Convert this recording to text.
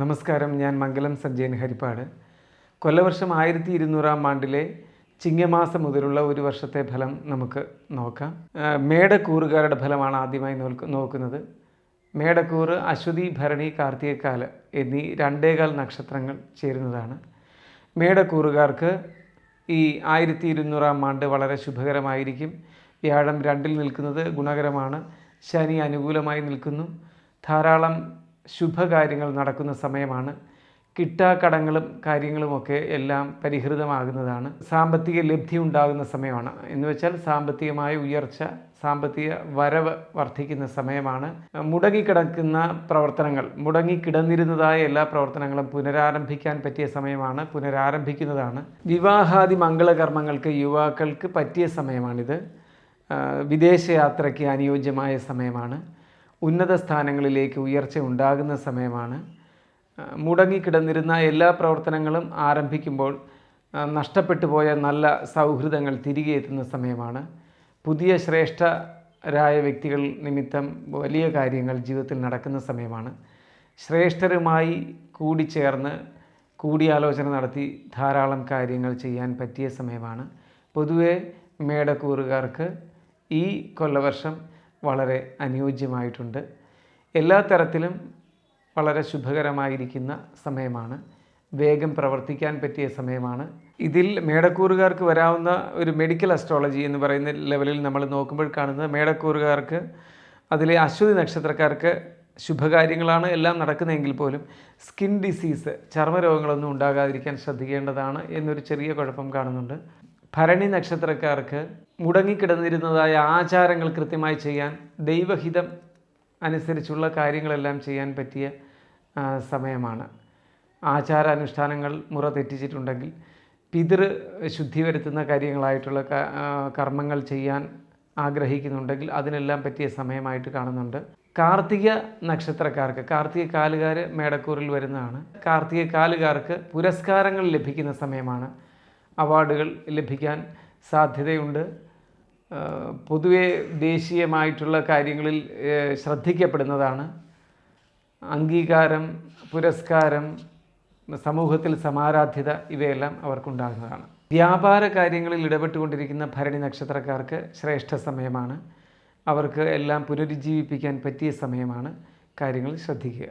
നമസ്കാരം ഞാൻ മംഗലം സഞ്ജയൻ ഹരിപ്പാട്. കൊല്ലവർഷം ആയിരത്തി ഇരുന്നൂറാം ആണ്ടിലെ ചിങ്ങമാസം മുതലുള്ള ഒരു വർഷത്തെ ഫലം നമുക്ക് നോക്കാം. മേടക്കൂറുകാരുടെ ഫലമാണ് ആദ്യമായി നോക്കുന്നത്. മേടക്കൂറ് അശ്വതി ഭരണി കാർത്തികക്കാൽ എന്നീ രണ്ടേകാൽ നക്ഷത്രങ്ങൾ ചേരുന്നതാണ്. മേടക്കൂറുകാർക്ക് ഈ ആയിരത്തി ഇരുന്നൂറാം ആണ്ട് വളരെ ശുഭകരമായിരിക്കും. വ്യാഴം രണ്ടിൽ നിൽക്കുന്നത് ഗുണകരമാണ്. ശനി അനുകൂലമായി നിൽക്കുന്നു. ധാരാളം ശുഭകാര്യങ്ങൾ നടക്കുന്ന സമയമാണ്. കിട്ടാക്കടങ്ങളും കാര്യങ്ങളുമൊക്കെ എല്ലാം പരിഹൃതമാകുന്നതാണ്. സാമ്പത്തിക ലബ്ധി ഉണ്ടാകുന്ന സമയമാണ്. എന്ന് വെച്ചാൽ സാമ്പത്തികമായ ഉയർച്ച സാമ്പത്തിക വരവ് വർദ്ധിക്കുന്ന സമയമാണ്. മുടങ്ങിക്കിടക്കുന്ന പ്രവർത്തനങ്ങൾ മുടങ്ങിക്കിടന്നിരുന്നതായ എല്ലാ പ്രവർത്തനങ്ങളും പുനരാരംഭിക്കാൻ പറ്റിയ സമയമാണ് പുനരാരംഭിക്കുന്നതാണ്. വിവാഹാദി മംഗളകർമ്മങ്ങൾക്ക് യുവാക്കൾക്ക് പറ്റിയ സമയമാണിത്. വിദേശയാത്രയ്ക്ക് അനുയോജ്യമായ സമയമാണ്. ഉന്നത സ്ഥാനങ്ങളിലേക്ക് ഉയർച്ച ഉണ്ടാകുന്ന സമയമാണ്. മുടങ്ങിക്കിടന്നിരുന്ന എല്ലാ പ്രവർത്തനങ്ങളും ആരംഭിക്കുമ്പോൾ നഷ്ടപ്പെട്ടു പോയ നല്ല സൗഹൃദങ്ങൾ തിരികെ എത്തുന്ന സമയമാണ്. പുതിയ ശ്രേഷ്ഠരായ വ്യക്തികൾ നിമിത്തം വലിയ കാര്യങ്ങൾ ജീവിതത്തിൽ നടക്കുന്ന സമയമാണ്. ശ്രേഷ്ഠരുമായി കൂടിച്ചേർന്ന് കൂടിയാലോചന നടത്തി ധാരാളം കാര്യങ്ങൾ ചെയ്യാൻ പറ്റിയ സമയമാണ്. പൊതുവെ മേടക്കൂറുകാർക്ക് ഈ കൊല്ലവർഷം വളരെ അനുയോജ്യമായിട്ടുണ്ട്. എല്ലാ തരത്തിലും വളരെ ശുഭകരമായിരിക്കുന്ന സമയമാണ്. വേഗം പ്രവർത്തിക്കാൻ പറ്റിയ സമയമാണ്. ഇതിൽ മേടക്കൂറുകാർക്ക് വരാവുന്ന ഒരു മെഡിക്കൽ അസ്ട്രോളജി എന്ന് പറയുന്ന ലെവലിൽ നമ്മൾ നോക്കുമ്പോൾ കാണുന്നത് മേടക്കൂറുകാർക്ക് അതിലെ അശ്വതി നക്ഷത്രക്കാർക്ക് ശുഭകാര്യങ്ങളാണ് എല്ലാം നടക്കുന്നതെങ്കിൽ പോലും സ്കിൻ ഡിസീസ് ചർമ്മരോഗങ്ങളൊന്നും ഉണ്ടാകാതിരിക്കാൻ ശ്രദ്ധിക്കേണ്ടതാണ് എന്നൊരു ചെറിയ കുഴപ്പം കാണുന്നുണ്ട്. ഭരണി നക്ഷത്രക്കാർക്ക് മുടങ്ങിക്കിടന്നിരുന്നതായ ആചാരങ്ങൾ കൃത്യമായി ചെയ്യാൻ ദൈവഹിതം അനുസരിച്ചുള്ള കാര്യങ്ങളെല്ലാം ചെയ്യാൻ പറ്റിയ സമയമാണ്. ആചാരാനുഷ്ഠാനങ്ങൾ മുറ തെറ്റിച്ചിട്ടുണ്ടെങ്കിൽ പിതൃ ശുദ്ധി വരുത്തുന്ന കാര്യങ്ങളായിട്ടുള്ള കർമ്മങ്ങൾ ചെയ്യാൻ ആഗ്രഹിക്കുന്നുണ്ടെങ്കിൽ അതിനെല്ലാം പറ്റിയ സമയമായിട്ട് കാണുന്നുണ്ട്. കാർത്തിക നക്ഷത്രക്കാർക്ക് കാർത്തിക കാലുകാർ മേടക്കൂറിൽ വരുന്നതാണ്. കാർത്തിക കാലുകാർക്ക് പുരസ്കാരങ്ങൾ ലഭിക്കുന്ന സമയമാണ്. അവാർഡുകൾ ലഭിക്കാൻ സാധ്യതയുണ്ട്. പൊതുവെ ദേശീയമായിട്ടുള്ള കാര്യങ്ങളിൽ ശ്രദ്ധിക്കപ്പെടുന്നതാണ്. അംഗീകാരം പുരസ്കാരം സമൂഹത്തിൽ സമാരാധ്യത ഇവയെല്ലാം അവർക്കുണ്ടാകുന്നതാണ്. വ്യാപാര കാര്യങ്ങളിൽ ഇടപെട്ടുകൊണ്ടിരിക്കുന്ന ഭരണി നക്ഷത്രക്കാർക്ക് ശ്രേഷ്ഠ സമയമാണ്. അവർക്ക് എല്ലാം പുനരുജ്ജീവിപ്പിക്കാൻ പറ്റിയ സമയമാണ് കാര്യങ്ങൾ ശ്രദ്ധിക്കുക.